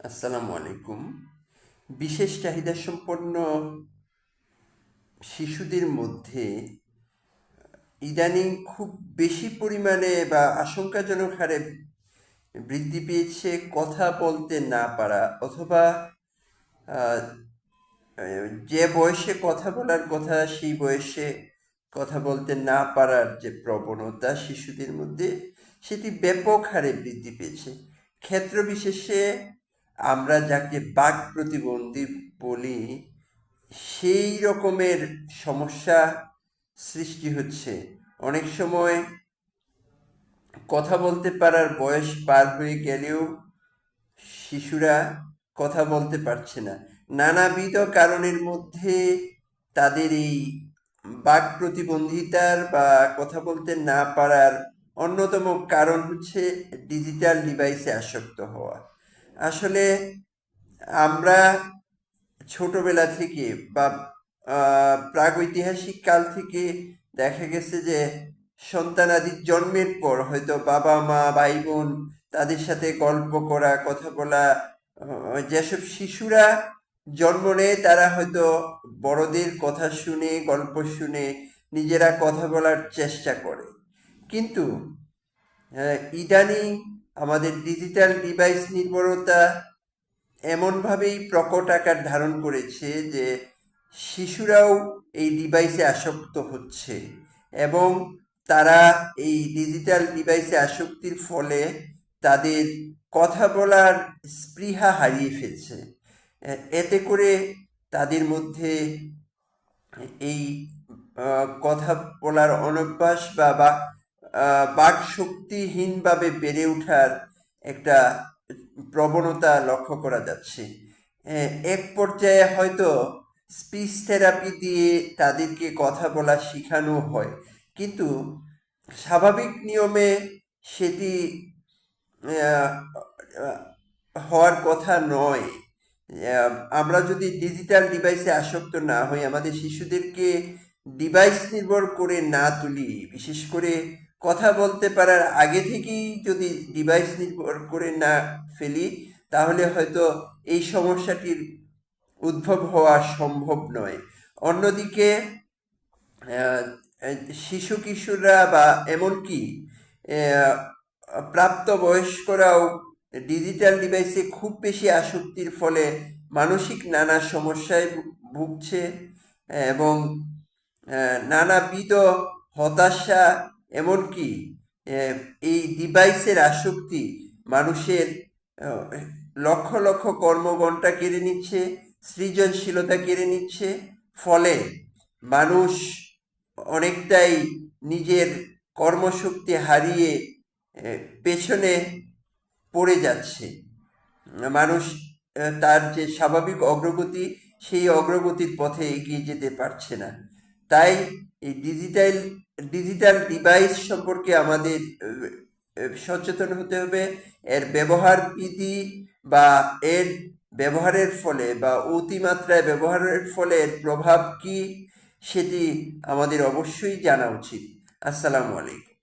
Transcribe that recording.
আসসালামু আলাইকুম। বিশেষ চাহিদা সম্পন্ন শিশুদের মধ্যে ইদানিং খুব বেশি পরিমাণে বা আশঙ্কাজনক হারে বৃদ্ধি পেয়েছে কথা বলতে না পারা অথবা যে বয়সে কথা বলার কথা, সেই বয়সে কথা বলতে না পারার যে প্রবণতা শিশুদের মধ্যে, সেটি ব্যাপক হারে বৃদ্ধি পেয়েছে। ক্ষেত্র বিশেষে আমরা যাকে বাক প্রতিবন্ধী বলি, সেই রকমের সমস্যা সৃষ্টি হচ্ছে। অনেক সময় কথা বলতে পারার বয়স পার হয়ে গেলেও শিশুরা কথা বলতে পারছে না। নানাবিধ কারণের মধ্যে তাদের এই বাক প্রতিবন্ধিতার বা কথা বলতে না পারার অন্যতম কারণ হচ্ছে ডিজিটাল ডিভাইসে আসক্ত হওয়া। আসলে আমরা ছোটবেলা থেকে বা প্রাগৈতিহাসিক কাল থেকে দেখা গেছে যে সন্তান সন্তানাদির জন্মের পর হয়তো বাবা, মা ভাই বোন তাদের সাথে গল্প করা, কথা বলা যেসব শিশুরা জন্ম নেয় তারা হয়তো বড়দের কথা শুনে, গল্প শুনে নিজেরা কথা বলার চেষ্টা করে। কিন্তু ইদানিং আমাদের ডিজিটাল ডিভাইস নির্ভরতা এমনভাবেই প্রকট আকার ধারণ করেছে যে শিশুরাও এই ডিভাইসে আসক্ত হচ্ছে এবং তারা এই ডিজিটাল ডিভাইসে আসক্তির ফলে তাদের কথা বলার স্পৃহা হারিয়ে ফেলছে। এতে করে তাদের মধ্যে এই কথা বলার অনভ্যাস বা বা বাক শক্তিহীনভাবে বেড়ে ওঠার একটা প্রবণতা লক্ষ্য করা যাচ্ছে। এক পর্যায়ে হয়তো স্পিচ থেরাপি দিয়ে তাদেরকে কথা বলা শেখানো হয়, কিন্তু স্বাভাবিক নিয়মে সেটি হওয়ার কথা নয়। আমরা যদি ডিজিটাল ডিভাইসে আসক্ত না হই, আমাদের শিশুদেরকে ডিভাইস নির্ভর করে না তুলি, বিশেষ করে কথা বলতে পারার আগে থেকেই যদি ডিভাইস নির্ভর করে না ফেলি তাহলে হয়তো এই সমস্যাটির উদ্ভব হওয়া সম্ভব নয়। অন্যদিকে শিশু কিশোররা বা এমনকি আহ, প্রাপ্তবয়স্করাও ডিজিটাল ডিভাইসে খুব বেশি আসক্তির ফলে মানসিক নানা সমস্যায় ভুগছে এবং নানাবিধ হতাশা এমনকি এই ডিভাইসের আসক্তি মানুষের লক্ষ লক্ষ কর্মঘণ্টা কেড়ে নিচ্ছে, সৃজনশীলতা কেড়ে নিচ্ছে, ফলে মানুষ অনেকটাই নিজের কর্মশক্তি হারিয়ে পেছনে পড়ে যাচ্ছে। মানুষ তার যে স্বাভাবিক অগ্রগতি, সেই অগ্রগতির পথে এগিয়ে যেতে পারছে না। তাই এই ডিজিটাল ডিজিটাল ডিভাইস সম্পর্কে আমাদের সচেতন হতে হবে। এর ব্যবহার বিধি বা এর ব্যবহারের ফলে বা অতিমাত্রায় ব্যবহারের ফলে এর প্রভাব কি, সেটি আমাদের অবশ্যই জানা উচিত। আসসালামু আলাইকুম।